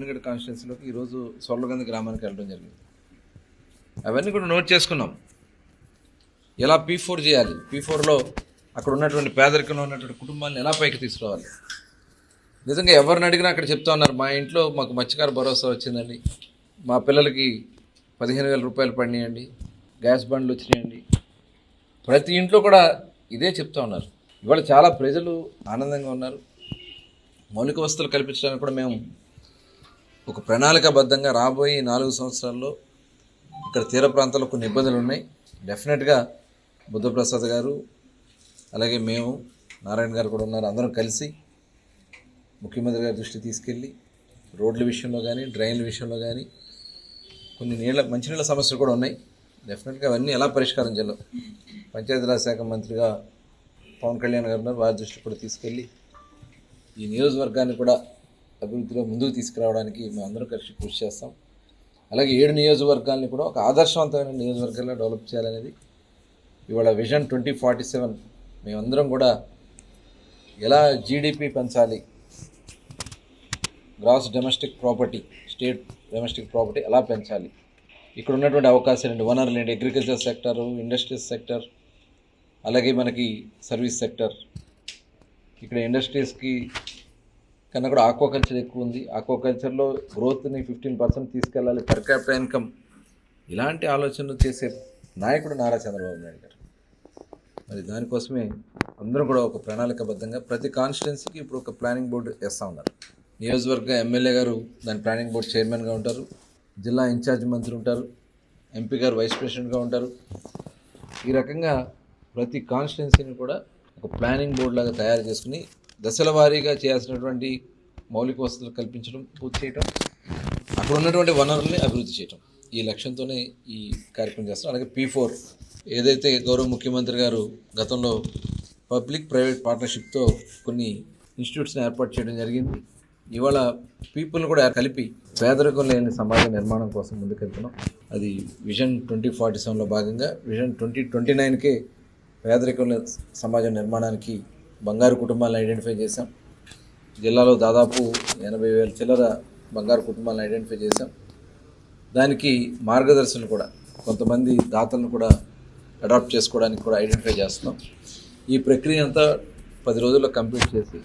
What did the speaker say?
ఎన్నిగడ కాన్స్టిట్యున్సీలోకి ఈరోజు సొర్లగంది గ్రామానికి వెళ్ళడం జరిగింది. అవన్నీ కూడా నోట్ చేసుకున్నాం. ఎలా పీ ఫోర్ చేయాలి? పీ ఫోర్లో అక్కడ ఉన్నటువంటి పేదరికంలో ఉన్నటువంటి కుటుంబాలను ఎలా పైకి తీసుకురావాలి? నిజంగా ఎవరిని అడిగినా అక్కడ చెప్తా ఉన్నారు మా ఇంట్లో మాకు మత్స్యకార భరోసా వచ్చిందండి. మా పిల్లలకి పదిహేను వేల రూపాయలు పడినాయండి. గ్యాస్ బండ్లు వచ్చినాయండి. ప్రతి ఇంట్లో కూడా ఇదే చెప్తా ఉన్నారు. ఇవాళ చాలా ప్రజలు ఆనందంగా ఉన్నారు. మౌలిక వస్తువులు కల్పించడానికి కూడా మేము ఒక ప్రణాళికాబద్ధంగా రాబోయే నాలుగు సంవత్సరాల్లో ఇక్కడ తీర ప్రాంతాల్లో కొన్ని ఇబ్బందులు ఉన్నాయి డెఫినెట్గా బుద్ధప్రసాద్ గారు అలాగే మేము నారాయణ గారు కూడా ఉన్నారు. అందరం కలిసి ముఖ్యమంత్రి గారి దృష్టి తీసుకెళ్ళి రోడ్ల విషయంలో కానీ డ్రైన్ల విషయంలో కానీ కొన్ని నీళ్ళ మంచినీళ్ళ సమస్యలు కూడా ఉన్నాయి. డెఫినెట్గా అవన్నీ ఎలా పరిష్కారం చేయాలో పంచాయతీరాజ్ శాఖ మంత్రిగా పవన్ కళ్యాణ్ గారు ఉన్నారు. వారి దృష్టి కూడా తీసుకెళ్ళి ఈ నియోజకవర్గాన్ని కూడా అభివృద్ధిలో ముందుకు తీసుకురావడానికి మేము అందరం కలిసి కృషి చేస్తాం. అలాగే ఏడు నియోజకవర్గాల్ని కూడా ఒక ఆదర్శవంతమైన నియోజకవర్గాల్లో డెవలప్ చేయాలనేది ఇవాళ విజన్ ట్వంటీ ఫార్టీ సెవెన్ మేమందరం కూడా ఎలా జీడిపి పెంచాలి gross domestic property state domestic property ఎలా పెంచాలి? ఇక్కడ ఉన్నటువంటి అవకాశాలు అండి వనరులు ఏంటి? అగ్రికల్చర్ సెక్టర్ ఇండస్ట్రీస్ సెక్టర్ అలాగే మనకి సర్వీస్ సెక్టర్. ఇక్కడ ఇండస్ట్రీస్కి కన్నా కూడా ఆక్వాకల్చర్ ఎక్కువ ఉంది. ఆక్వాకల్చర్లో గ్రోత్ని ఫిఫ్టీన్ పర్సెంట్ తీసుకెళ్ళాలి పర్ క్యాపిటల్ ఇన్కమ్ ఇలాంటి ఆలోచనలు చేసే నాయకుడు నారా చంద్రబాబు నాయుడు గారు. మరి దానికోసమే అందరూ కూడా ఒక ప్రణాళికబద్ధంగా ప్రతి కాన్స్టిట్యున్సీకి ఇప్పుడు ఒక ప్లానింగ్ బోర్డు వేస్తూ ఉన్నారు. నియోజకవర్గ ఎమ్మెల్యే గారు దాని ప్లానింగ్ బోర్డు చైర్మన్గా ఉంటారు. జిల్లా ఇన్ఛార్జ్ మంత్రి ఉంటారు. ఎంపీ గారు వైస్ ప్రెసిడెంట్గా ఉంటారు. ఈ రకంగా ప్రతి కాన్స్టిట్యున్సీని కూడా ఒక ప్లానింగ్ బోర్డు లాగా తయారు చేసుకుని దశల వారీగా చేయాల్సినటువంటి మౌలిక వసతులు కల్పించడం పూర్తి చేయడం అక్కడ ఉన్నటువంటి వనరుల్ని అభివృద్ధి చేయటం. ఈ లక్ష్యంతోనే ఈ కార్యక్రమం చేస్తాం అలాగే పీ ఫోర్ ఏదైతే గౌరవ ముఖ్యమంత్రి గారు గతంలో పబ్లిక్ ప్రైవేట్ పార్ట్నర్షిప్తో కొన్ని ఇన్స్టిట్యూట్స్ని ఏర్పాటు చేయడం జరిగింది. ఇవాళ పీపుల్ని కూడా కలిపి పేదరికం లేని సమాజ నిర్మాణం కోసం ముందుకెళ్తున్నాం. అది విజన్ ట్వంటీ ఫార్టీ సెవెన్లో భాగంగా విజన్ ట్వంటీ ట్వంటీ నైన్కే పేదరికం లేని సమాజ నిర్మాణానికి బంగారు కుటుంబాలను ఐడెంటిఫై చేశాం. జిల్లాలో దాదాపు ఎనభై వేల చిల్లర బంగారు కుటుంబాలను ఐడెంటిఫై చేశాం. దానికి మార్గదర్శనం కూడా కొంతమంది దాతలను కూడా అడాప్ట్ చేసుకోవడానికి కూడా ఐడెంటిఫై చేస్తున్నాం. ఈ ప్రక్రియ అంతా పది రోజుల్లో కంప్లీట్ చేసి